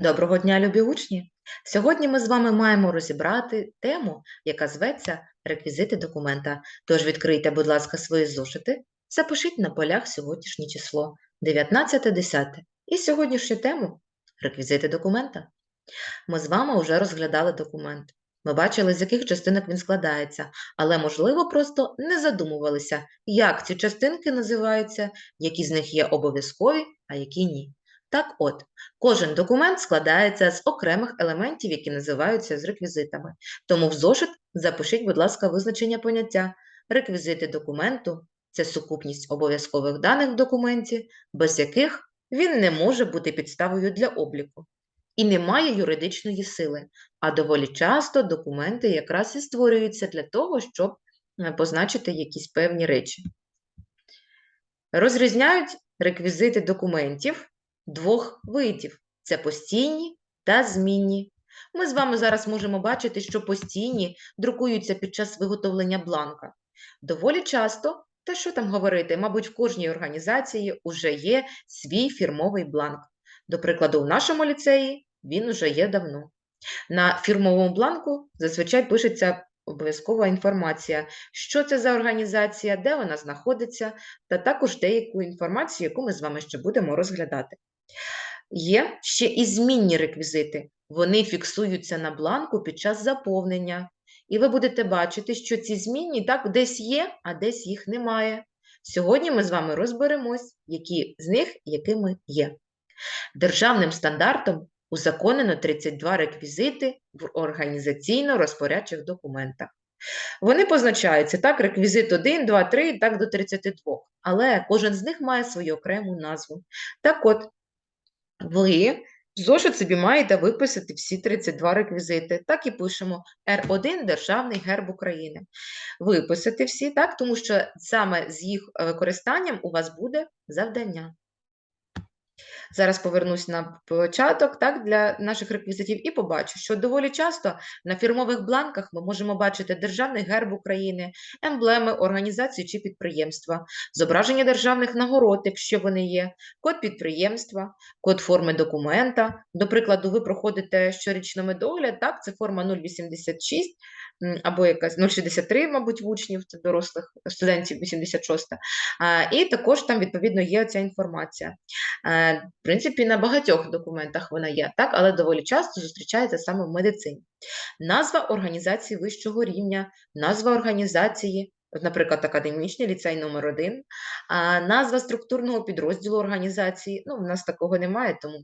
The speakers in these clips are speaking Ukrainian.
Доброго дня, любі учні! Сьогодні ми з вами маємо розібрати тему, яка зветься реквізити документа. Тож відкрийте, будь ласка, свої зошити, запишіть на полях сьогоднішнє число 19.10 і сьогоднішню тему реквізити документа. Ми з вами вже розглядали документ. Ми бачили, з яких частинок він складається, але, можливо, просто не задумувалися, як ці частинки називаються, які з них є обов'язкові, а які ні. Так от, кожен документ складається з окремих елементів, які називаються з реквізитами. Тому в зошит запишіть, будь ласка, визначення поняття. Реквізити документу це сукупність обов'язкових даних в документі, без яких він не може бути підставою для обліку і не має юридичної сили, а доволі часто документи якраз і створюються для того, щоб е, позначити якісь певні речі. Розрізняють реквізити документів двох видів: це постійні та змінні. Ми з вами зараз можемо бачити, що постійні друкуються під час виготовлення бланка. Доволі часто, та що там говорити, мабуть, в кожній організації вже є свій фірмовий бланк. До прикладу, в нашому ліцеї він уже є давно. На фірмовому бланку зазвичай пишеться обов'язкова інформація, що це за організація, де вона знаходиться, та також деяку інформацію, яку ми з вами ще будемо розглядати. Є ще і змінні реквізити. Вони фіксуються на бланку під час заповнення. І ви будете бачити, що ці змінні так десь є, а десь їх немає. Сьогодні ми з вами розберемось, які з них якими є. Державним стандартом узаконено 32 реквізити в організаційно-розпорядчих документах. Вони позначаються так, реквізит 1, 2, 3, так до 32, але кожен з них має свою окрему назву. Так от, ви зошит собі маєте виписати всі 32 реквізити. Так і пишемо R1 Державний герб України. Виписати всі, так, тому що саме з їх використанням у вас буде завдання. Зараз повернусь на початок так, для наших реквізитів і побачу, що доволі часто на фірмових бланках ми можемо бачити державний герб України, емблеми організації чи підприємства, зображення державних нагород, якщо вони є, код підприємства, код форми документа. До прикладу, ви проходите щорічно медогляд, так, це форма 086 або якась 0,63, мабуть, в учнів, це дорослих студентів 86. І також там, відповідно, є ця інформація. В принципі, на багатьох документах вона є, так, але доволі часто зустрічається саме в медицині. Назва організації вищого рівня, назва організації. Наприклад, академічний ліцей номер 1 назва структурного підрозділу організації. Ну, в нас такого немає, тому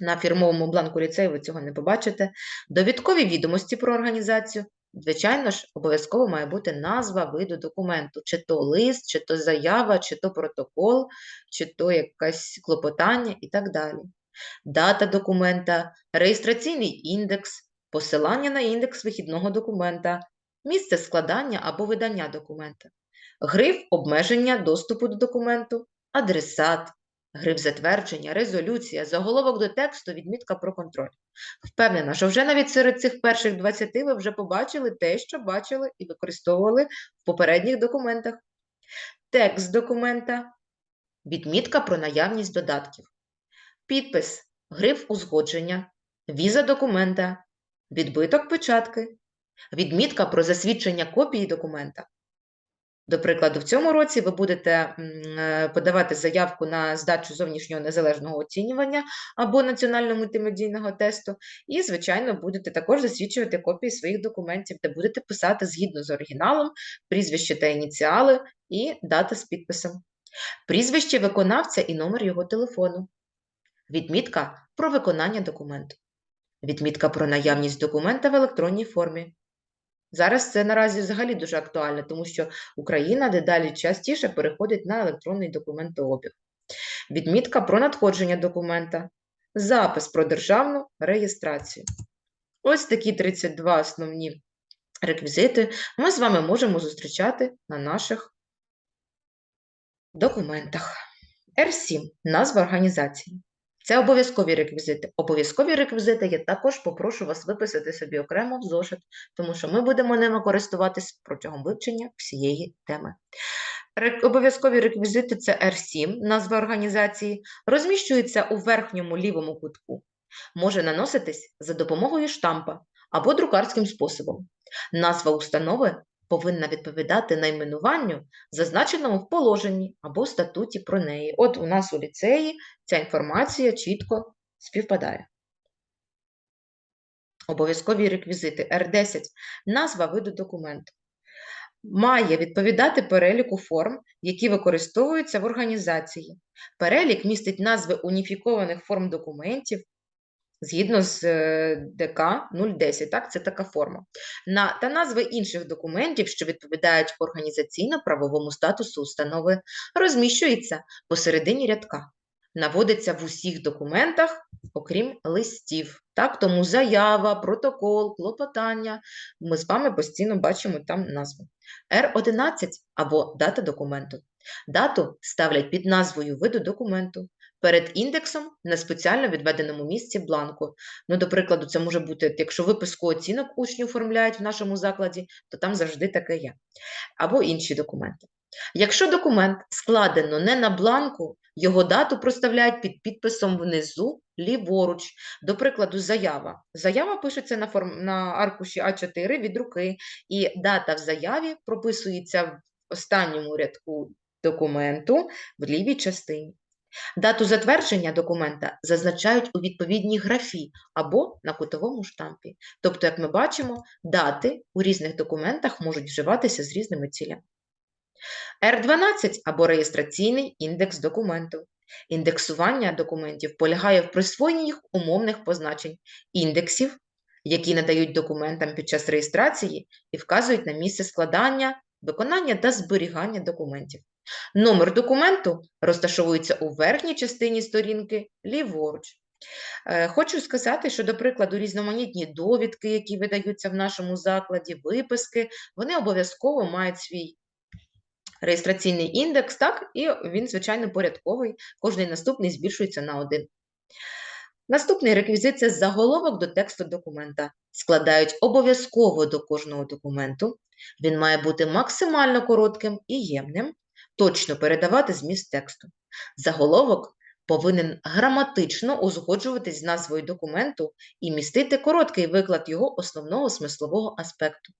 на фірмовому бланку ліцею ви цього не побачите. Довідкові відомості про організацію, Звичайно ж, обов'язково має бути назва виду документу, чи то лист, чи то заява, чи то протокол, чи то якесь клопотання і так далі. Дата документа, реєстраційний індекс, посилання на індекс вихідного документа, місце складання або видання документа, гриф обмеження доступу до документу, адресат, Гриф затвердження, резолюція, заголовок до тексту, відмітка про контроль. Впевнена, що вже навіть серед цих перших 20 ви вже побачили те, що бачили і використовували в попередніх документах. Текст документа, відмітка про наявність додатків, підпис, гриф узгодження, віза документа, відбиток печатки, відмітка про засвідчення копії документа, до прикладу, в цьому році ви будете е, подавати заявку на здачу зовнішнього незалежного оцінювання або національного мультимедійного тесту, і, звичайно, будете також засвідчувати копії своїх документів, де будете писати згідно з оригіналом, прізвище та ініціали і дата з підписом. Прізвище виконавця і номер його телефону. Відмітка про виконання документу. Відмітка про наявність документа в електронній формі. Зараз це наразі взагалі дуже актуально, тому що Україна дедалі частіше переходить на електронний документообіг. Відмітка про надходження документа, запис про державну реєстрацію. Ось такі 32 основні реквізити ми з вами можемо зустрічати на наших документах. R7 назва організації. Це обов'язкові реквізити. Обов'язкові реквізити я також попрошу вас виписати собі окремо в зошит, тому що ми будемо ними користуватись протягом вивчення всієї теми. Обов'язкові реквізити це R7, назва організації, розміщується у верхньому лівому кутку. Може наноситись за допомогою штампа або друкарським способом. Назва установи повинна відповідати найменуванню, зазначеному в положенні або статуті про неї. От у нас у ліцеї ця інформація чітко співпадає. Обов'язкові реквізити R10 назва виду документу. Має відповідати переліку форм, які використовуються в організації. Перелік містить назви уніфікованих форм документів згідно з е, ДК 010, так, це така форма. На, та назви інших документів, що відповідають організаційно-правовому статусу установи, розміщується посередині рядка. Наводиться в усіх документах, окрім листів. Так, тому заява, протокол, клопотання. Ми з вами постійно бачимо там назву. R11 або дата документу. Дату ставлять під назвою виду документу перед індексом на спеціально відведеному місці бланку. Ну, до прикладу, це може бути, якщо виписку оцінок учні оформляють в нашому закладі, то там завжди таке є. Або інші документи. Якщо документ складено не на бланку, його дату проставляють під підписом внизу ліворуч. До прикладу, заява. Заява пишеться на, форм... на аркуші А4 від руки, і дата в заяві прописується в останньому рядку документу в лівій частині. Дату затвердження документа зазначають у відповідній графі або на кутовому штампі. Тобто, як ми бачимо, дати у різних документах можуть вживатися з різними цілями. R12 або реєстраційний індекс документу. Індексування документів полягає в присвоєнні їх умовних позначень індексів, які надають документам під час реєстрації і вказують на місце складання, виконання та зберігання документів. Номер документу розташовується у верхній частині сторінки ліворуч. Е, Хочу сказати, що, до прикладу, різноманітні довідки, які видаються в нашому закладі, виписки, вони обов'язково мають свій реєстраційний індекс, так, і він, звичайно, порядковий, кожний наступний збільшується на один. Наступний реквізит це заголовок до тексту документа. Складають обов'язково до кожного документу. Він має бути максимально коротким і ємним, точно передавати зміст тексту. Заголовок повинен граматично узгоджуватись з назвою документу і містити короткий виклад його основного смислового аспекту.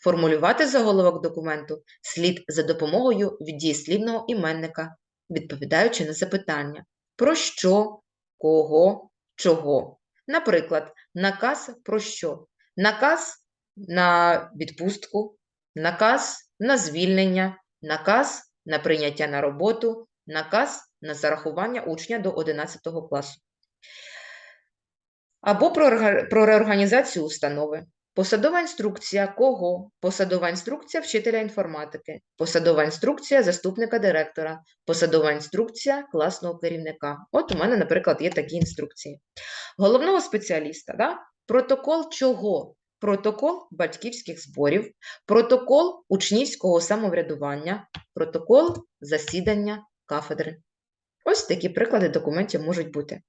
Формулювати заголовок документу слід за допомогою віддієслівного іменника, відповідаючи на запитання про що, кого, чого. Наприклад, наказ про що? Наказ на відпустку, наказ на звільнення, наказ на прийняття на роботу, наказ на зарахування учня до 11 класу. Або про, реорганізацію установи. Посадова інструкція кого? Посадова інструкція вчителя інформатики, посадова інструкція заступника директора, посадова інструкція класного керівника. От у мене, наприклад, є такі інструкції. Головного спеціаліста, да? протокол чого? Протокол батьківських зборів, протокол учнівського самоврядування, протокол засідання кафедри. Ось такі приклади документів можуть бути.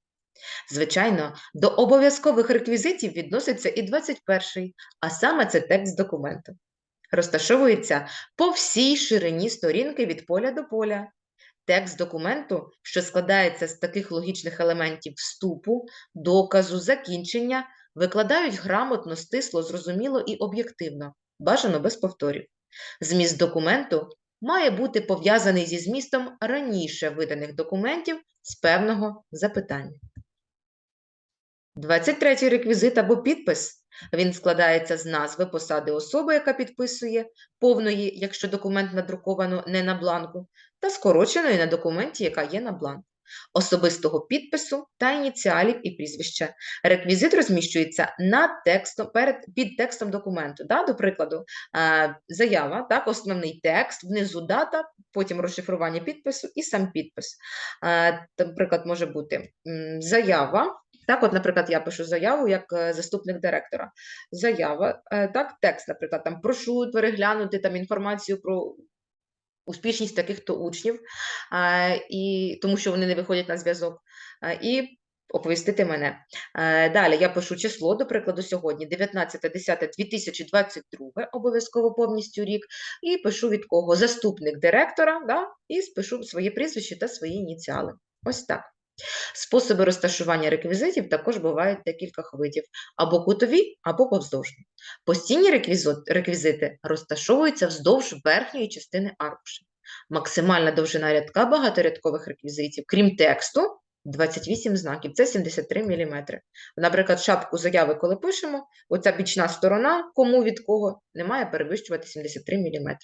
Звичайно, до обов'язкових реквізитів відноситься і 21-й, а саме це текст документу. Розташовується по всій ширині сторінки від поля до поля. Текст документу, що складається з таких логічних елементів вступу, доказу, закінчення, викладають грамотно, стисло, зрозуміло і об'єктивно, бажано без повторів. Зміст документу має бути пов'язаний зі змістом раніше виданих документів з певного запитання. 23 реквізит або підпис. Він складається з назви посади особи, яка підписує, повної, якщо документ надруковано не на бланку, та скороченої на документі, яка є на бланку, особистого підпису та ініціалів і прізвища. Реквізит розміщується над текстом, перед, під текстом документу. Да? До прикладу, е, заява, так, основний текст, внизу дата, потім розшифрування підпису і сам підпис. Е, Наприклад, може бути заява. Так, от, наприклад, я пишу заяву як е, заступник директора. Заява, так, текст, наприклад, там прошу переглянути там інформацію про успішність таких-то учнів, і, тому що вони не виходять на зв'язок, і оповістити мене. Далі я пишу число, до прикладу, сьогодні 19.10.2022, обов'язково повністю рік, і пишу від кого? Заступник директора, да? і спишу своє прізвище та свої ініціали. Ось так. Способи розташування реквізитів також бувають декілька видів: або кутові, або повздовжні. Постійні реквізити розташовуються вздовж верхньої частини аркуша. Максимальна довжина рядка багаторядкових реквізитів, крім тексту, 28 знаків, це 73 мм. Наприклад, шапку заяви, коли пишемо, оця бічна сторона, кому від кого, не має перевищувати 73 мм.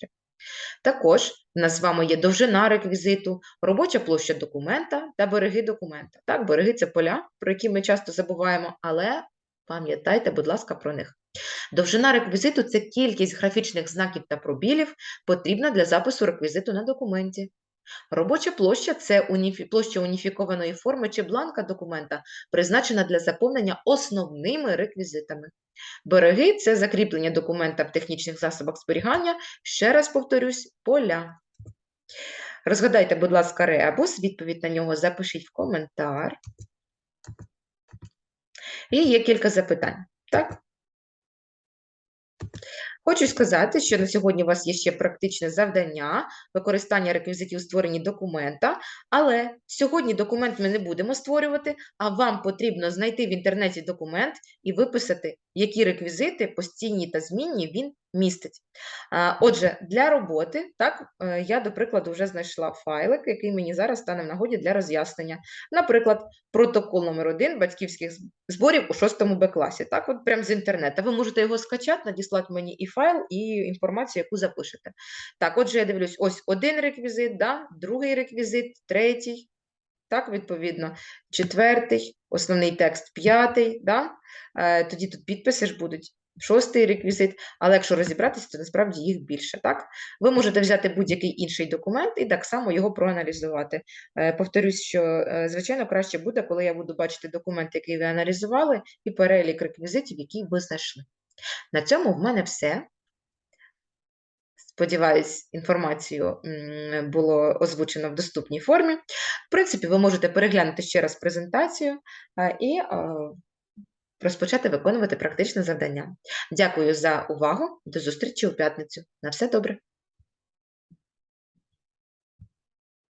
Також в нас з вами є довжина реквізиту, робоча площа документа та береги документа. Так, береги це поля, про які ми часто забуваємо, але пам'ятайте, будь ласка, про них. Довжина реквізиту це кількість графічних знаків та пробілів, потрібна для запису реквізиту на документі. Робоча площа це площа уніфікованої форми чи бланка документа, призначена для заповнення основними реквізитами. Береги це закріплення документа в технічних засобах зберігання. Ще раз повторюсь, поля. Розгадайте, будь ласка, ребус, відповідь на нього запишіть в коментар. І є кілька запитань. Так? Хочу сказати, що на сьогодні у вас є ще практичне завдання використання реквізитів у створенні документа, але сьогодні документ ми не будемо створювати, а вам потрібно знайти в інтернеті документ і виписати, які реквізити постійні та змінні він містить. Отже, для роботи, так, е, я, до прикладу, вже знайшла файлик, який мені зараз стане в нагоді для роз'яснення. Наприклад, протокол номер 1 батьківських зборів у 6 Б класі. Так, от прямо з інтернету. Ви можете його скачати, надіслати мені і файл, і інформацію, яку запишете. Так, отже, я дивлюсь, ось один реквізит, да, другий реквізит, третій, так, відповідно, четвертий, основний текст п'ятий, да? е, тоді тут підписи ж будуть. Шостий реквізит, але якщо розібратися, то насправді їх більше. Так? Ви можете взяти будь-який інший документ і так само його проаналізувати. Е, Повторюсь, що, е, звичайно, краще буде, коли я буду бачити документ, який ви аналізували, і перелік реквізитів, які ви знайшли. На цьому в мене все. Сподіваюсь, інформацію було озвучено в доступній формі. В принципі, ви можете переглянути ще раз презентацію е, і е, розпочати виконувати практичне завдання. Дякую за увагу. До зустрічі у п'ятницю. На все добре.